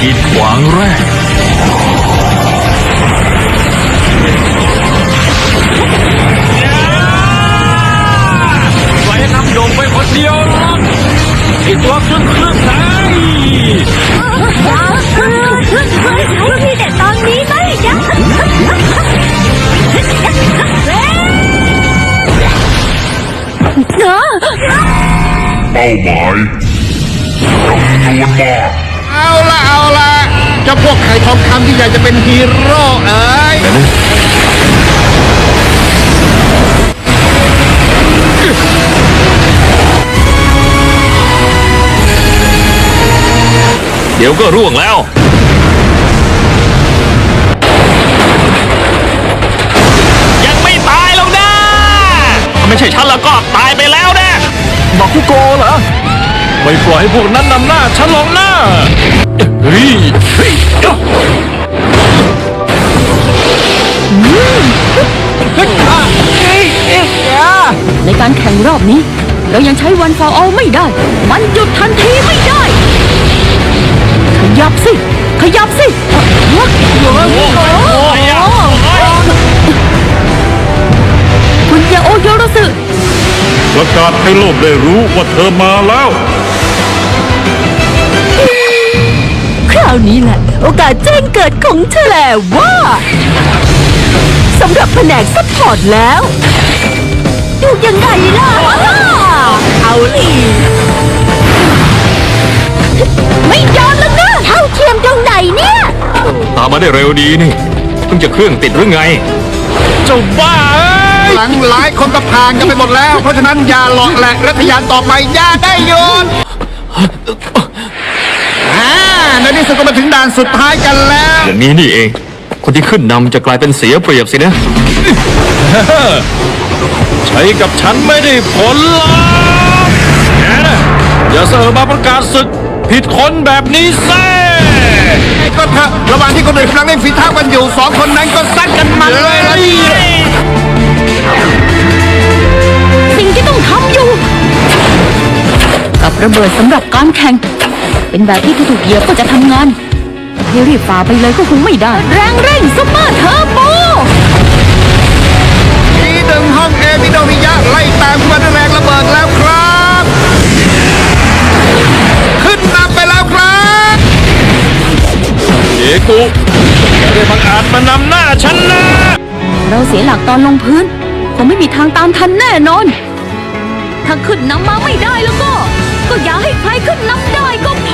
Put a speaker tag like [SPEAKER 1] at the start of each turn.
[SPEAKER 1] กีดขวางแรกไว้นำโด่งไปคนเดียวหรอกไอตัวครึ่งครึ่งไทย
[SPEAKER 2] ว้าวเออเฮ้ยเฮ้ยเฮ้ยแต่ตอนนี้ไม่ยังเนาะ
[SPEAKER 3] เป้าหมายจำนวนมาก
[SPEAKER 4] เอาละเอาละเจ้าพวกไข่ทองคำที่อยากจะเป็นฮีโร่เอ้ย
[SPEAKER 1] เดี๋ยวก็ร่วงแล้ว ยังไม่ตายหรอกนะถ้าไม่ใช่ฉันแล้วก็ตายไปแล้วแน่บอกคุโกเหรอ ไม่ปล่อยให้พวกนั้นนำหน้าฉันหรอกนะ
[SPEAKER 2] ในการแข่งรอบนี้ เรายังใช้วันฟอร์ออไม่ได้ มันหยุดทันทีไม่ได้ ขยับสิ ขยับสิเอ่อเฮ้ยโอ้โห
[SPEAKER 1] โอ้ยอะโอ้ย
[SPEAKER 2] คุณยาโอโยโรสึ
[SPEAKER 3] ประกาศให้โลกได้รู้ว่าเธอมาแล้ว
[SPEAKER 2] คราวนี้แหละ โอกาสแจ้งเกิดของเธอแหละว่าสำหรับแผนกซัพพอร์ตแล้ว ไม่ยอมแล้วนะเท่าเทียมตรงไหนเนี่ย
[SPEAKER 1] ตามมาได้เร็วดีนี่เพิ่งจะเครื่องติดหรือไง เจ้าบ้าเอ้ย
[SPEAKER 4] หลังหลายคนก็ผ่านกันไปหมดแล้ว เพราะฉะนั้นอย่าหลอกแหละและทะยานต่อไปอย่าได้โยนอ่าในที่สุดก็มาถึงด่านสุดท้ายกันแล้ว
[SPEAKER 1] อย่างนี้นี่เอง คนที่ขึ้นนำจะกลายเป็นเสียเปรียบสินะ ใช้กับฉันไม่ได้ผลหรอกแกนะ อย่าเสอมาประกาศศึก ผิดคนแบบนี้แซ่
[SPEAKER 4] ไอ้ก็เถอะระหว่างที่คนอื่นกำลังเล่นฝีเท้ากันอยู่สองคนนั้นก็ซัดกันมันเลยละนี่
[SPEAKER 2] สิ่งที่ต้องทำอยู่ กับระเบิดสำหรับการแข่ง เป็นแบบที่ถูกๆเหยียบก็จะทำงานให้รีบฝ่าไปเลยก็คงไม่ได้ แรงเร่งซุปเปอร์เทอร์โบ
[SPEAKER 4] เอ
[SPEAKER 1] กุอย่าได้บังอาจมานำหน้าฉันนะ
[SPEAKER 2] เราเสียหลักตอนลงพื้น คงไม่มีทางตามทันแน่นอน ถ้าขึ้นนำมาไม่ได้แล้วก็ ก็อย่าให้ใครขึ้นนำได้ก็พ